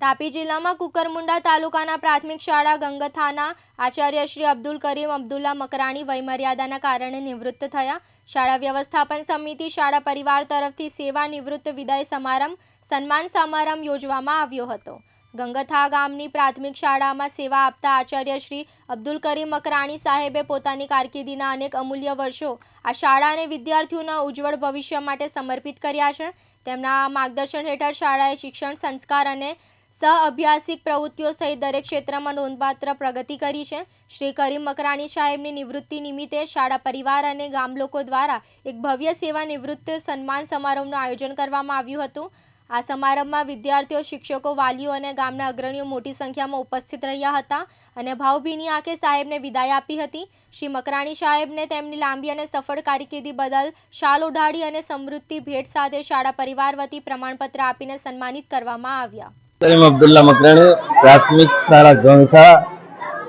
તાપી જિલ્લામાં કુકરમુંડા તાલુકાના પ્રાથમિક શાળા ગંગથાના આચાર્ય શ્રી અબ્દુલ કરીમ અબ્દુલ્લા મકરાણી વયમર્યાદાના કારણે નિવૃત્ત થયા. શાળા વ્યવસ્થાપન સમિતિ શાળા પરિવાર તરફથી સેવા નિવૃત્ત વિદાય સમારંભ, સન્માન સમારંભ યોજવામાં આવ્યો હતો. ગંગથા ગામની પ્રાથમિક શાળામાં સેવા આપતા આચાર્ય શ્રી અબ્દુલ કરીમ મકરાણી સાહેબે પોતાની કારકિર્દીના અનેક અમૂલ્ય વર્ષો આ શાળા અને વિદ્યાર્થીઓના ઉજ્જવળ ભવિષ્ય માટે સમર્પિત કર્યા છે. તેમના માર્ગદર્શન હેઠળ શાળાએ શિક્ષણ સંસ્કાર અને સહ અભ્યાસિક પ્રવૃત્તિઓ સહિત દરેક ક્ષેત્રમાં નોંધપાત્ર પ્રગતિ કરી છે. શ્રી કરીમ મકરાણી સાહેબની નિવૃત્તિ નિમિત્તે શાળા પરિવાર અને ગામ લોકો દ્વારા એક ભવ્ય સેવા નિવૃત્ત સન્માન સમારોહનું આયોજન કરવામાં આવ્યું હતું. આ સમારંભમાં વિદ્યાર્થીઓ, શિક્ષકો, વાલીઓ અને ગામના અગ્રણીઓ મોટી સંખ્યામાં ઉપસ્થિત રહ્યા હતા અને ભાવભીની આંખે સાહેબને વિદાય આપી હતી. શ્રી મકરાણી સાહેબને તેમની લાંબી અને સફળ કારકિર્દી બદલ શાલ ઓઢાડી અને સમૃદ્ધિ ભેટ સાથે શાળા પરિવાર વતી પ્રમાણપત્ર આપીને સન્માનિત કરવામાં આવ્યા. કરીમ અબ્દુલ્લા મકરાણી, પ્રાથમિક શાળા ગંગથા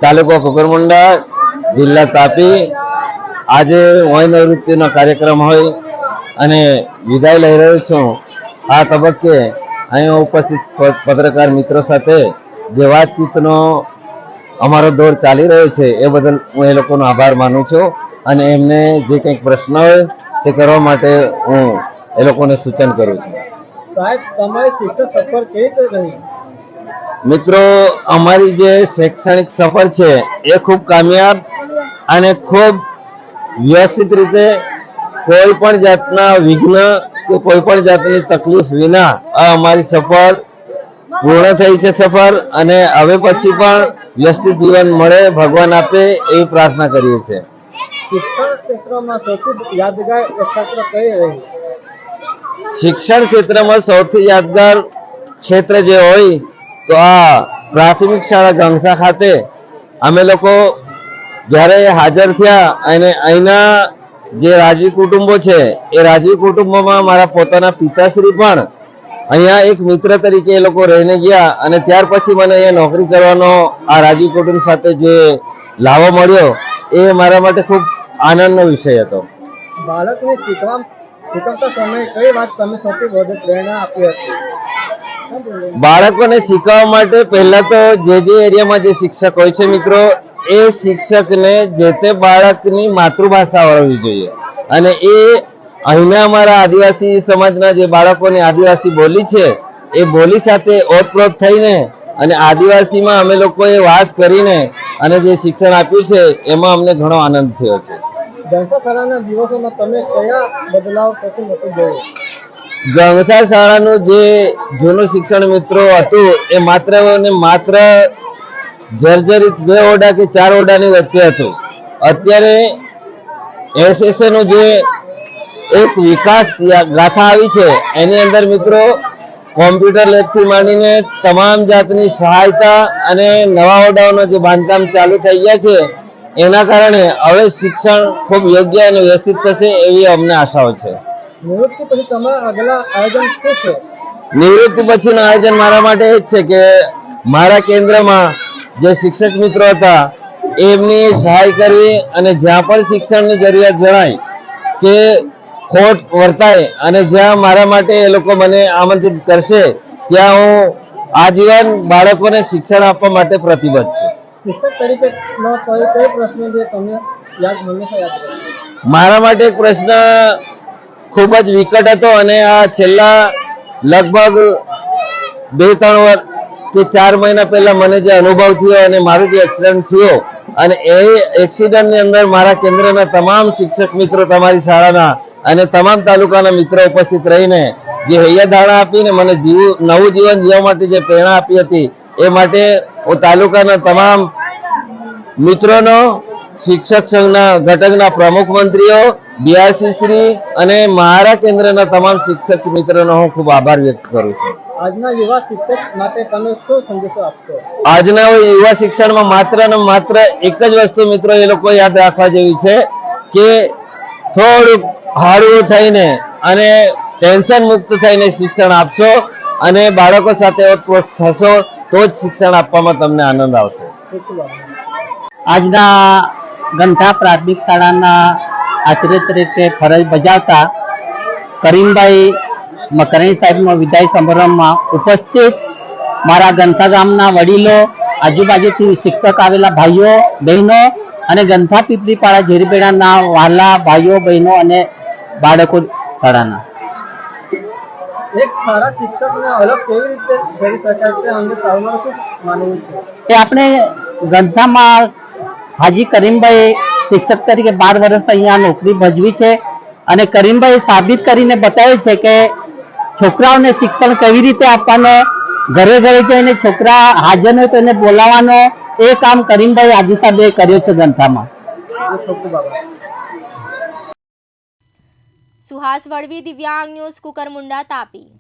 તાલુકો કુકરમુંડા જિલ્લા તાપી. આજે વય નિવૃત્તિનો કાર્યક્રમ હોય અને વિદાય લઈ રહ્યો છું. આ તબક્કે અહીં ઉપસ્થિત પત્રકાર મિત્રો સાથે જે વાતચીતનો અમારો દોર ચાલી રહ્યો છે એ બદલ હું એ લોકોનો આભાર માનું છું અને એમને જે કંઈક પ્રશ્ન હોય તે કરવા માટે હું એ લોકોને સૂચન કરું છું. સાહેબ તમારી શિક્ષક સફર કેવી રીતે રહી મિત્રો અમારી જે શૈક્ષણિક સફર છે એ ખૂબ કામયાબ અને ખૂબ વ્યવસ્થિત રીતે કોઈ પણ જાતના વિઘ્ન કે કોઈ પણ જાતની તકલીફ વિના આ અમારી સફર પૂર્ણ થઈ છે સફર અને હવે પછી પણ વ્યવસ્થિત જીવન મળે ભગવાન આપે એવી પ્રાર્થના કરીએ છીએ. શિક્ષણ ક્ષેત્રમાં સૌથી યાદગાર એકત્ર કઈ રહી? શિક્ષણ ક્ષેત્રમાં સૌથી યાદગાર ક્ષેત્ર જે હોય તો આ પ્રાથમિક શાળા ગંગસા ખાતે અમે લોકો જ્યારે હાજર થયા અને અહીંના જે રાજવી કુટુંબો છે, એ રાજવી કુટુંબોમાં મારા પોતાના પિતાશ્રી પણ અહીંયા એક મિત્ર તરીકે એ લોકો રહીને ગયા અને ત્યાર પછી મને અહીંયા નોકરી કરવાનો આ રાજવી કુટુંબ સાથે જે લાવો મળ્યો, એ મારા માટે ખૂબ આનંદનો વિષય હતો. બાળકને શીખવા શીખવતા સમયે કઈ વાત તમે સૌથી વધુ પ્રેરણા આપી હતી? બાળકોને શીખવવા માટે પહેલા તો જે જે એરિયામાં જે શિક્ષક હોય છે મિત્રો, એ શિક્ષકને જે તે બાળકની માતૃભાષા આવડવી જોઈએ. અને એ અહીંના અમારા આદિવાસી સમાજના જે બાળકોની આદિવાસી બોલી છે, એ બોલી સાથે ઓતપ્રોત થઈને અને આદિવાસીમાં અમે લોકોએ વાત કરીને અને જે શિક્ષણ આપ્યું છે, એમાં અમને ઘણો આનંદ થયો છે. જનતા શાળાના દિવસોમાં તમે કયા બદલાવ સૌથી મોટો જોયું ગંગથા શાળાનું જે જૂનું શિક્ષણ મિત્રો હતું, એ માત્ર માત્ર જર્જરિત બે ઓરડા કે ચાર ઓરડાની વચ્ચે હતું. અત્યારે એસએસએ નું જે એક વિકાસ ગાથા આવી છે, એની અંદર મિત્રો કોમ્પ્યુટર લેબથી માંડીને તમામ જાતની સહાયતા અને નવા ઓરડાઓનો જે બાંધકામ ચાલુ થઈ ગયા છે એના કારણે હવે શિક્ષણ ખૂબ યોગ્ય અને વ્યવસ્થિત થશે એવી અમને આશાઓ છે. નિવૃત્તિ પછી તમારા આગલા આયોજન શું છે? નિવૃત્તિ પછીનું આયોજન મારા માટે એ જ છે કે મારા કેન્દ્રમાં જે શિક્ષક મિત્રો હતા એમની સહાય કરવી અને જ્યાં પણ શિક્ષણની જરૂરિયાત જણાય કે ખોટ વર્તાય અને જ્યાં મારા માટે એ લોકો મને આમંત્રિત કરશે ત્યાં હું આજીવન બાળકોને શિક્ષણ આપવા માટે પ્રતિબદ્ધ છું. શિક્ષક તરીકે કઈ પ્રશ્ન જે તમને યાદ હંમેશા યાદ મારા માટે એક પ્રશ્ન ખૂબ જ વિકટ હતો અને આ છેલ્લા લગભગ બે, ત્રણ વર્ષ કે ચાર મહિના પહેલા મને જે અનુભવ થયો અને મારો જે એક્સિડન્ટ થયો અને એ એક્સિડન્ટની અંદર મારા કેન્દ્રના તમામ શિક્ષક મિત્રો તમારી શાળાના અને તમામ તાલુકાના મિત્રો ઉપસ્થિત રહીને જે હૈયાધારણા આપીને મને જીવ, નવું જીવન જીવવા માટે જે પ્રેરણા આપી હતી, એ માટે હું તાલુકાના તમામ મિત્રોનો શિક્ષક સંઘના ઘટકના પ્રમુખ મંત્રીઓ બીઆરસી શ્રી અને મારા કેન્દ્રના તમામ શિક્ષક મિત્રોનો હું ખૂબ આભાર વ્યક્ત કરું છું. આજના યુવા શિક્ષક માટે તમે શું સંદેશો આપશો? આજના યુવા શિક્ષણમાં માત્ર ને માત્ર એક જ વસ્તુ મિત્રો એ લોકો યાદ રાખવા જેવી છે કે થોડુંક હળવું થઈને અને ટેન્શન મુક્ત થઈને શિક્ષણ આપશો અને બાળકો સાથે ઓતપ્રોત થશો તો જ શિક્ષણ આપવામાં તમને આનંદ આવશે. આજના ગંઠા પ્રાથમિક શાળાના આચાર્ય તરીકે ફરજ બજાવતા કરીમભાઈ મકરાણી સાહેબનો વિદાય સમારંભમાં ઉપસ્થિત મારા ગંથા ગામના વડીલો, આજુબાજુથી શિક્ષક આવેલા ભાઈઓ, બહેનો અને ગંથા પીપળીપાળા ઝેરીપેડાના વાલા ભાઈઓ, બહેનો અને બાળકો શાળાના. એક સારા શિક્ષકને અલગ કેવી રીતે કરી શકાય તે અંગે તમારું શું માનવું છે? એ આપણે ગંથામાં હાજી કરીમભાઈ શિક્ષક તરીકે બાર વર્ષ અહીંયા નોકરી ભજવી છે અને કરીમભાઈ સાબિત કરીને બતાવે છે કે છોકરાઓને શિક્ષણ કેવી રીતે આપવાનો ઘરે ઘરે જઈને છોકરા હાજર હોય તો એને બોલાવવાનો એ કામ કરીમભાઈ હાજી સાહેબે કર્યો છે ગંથામાં સુહાસ વળવી દિવ્યાંગ ન્યૂઝ કુકરમુંડા તાપી.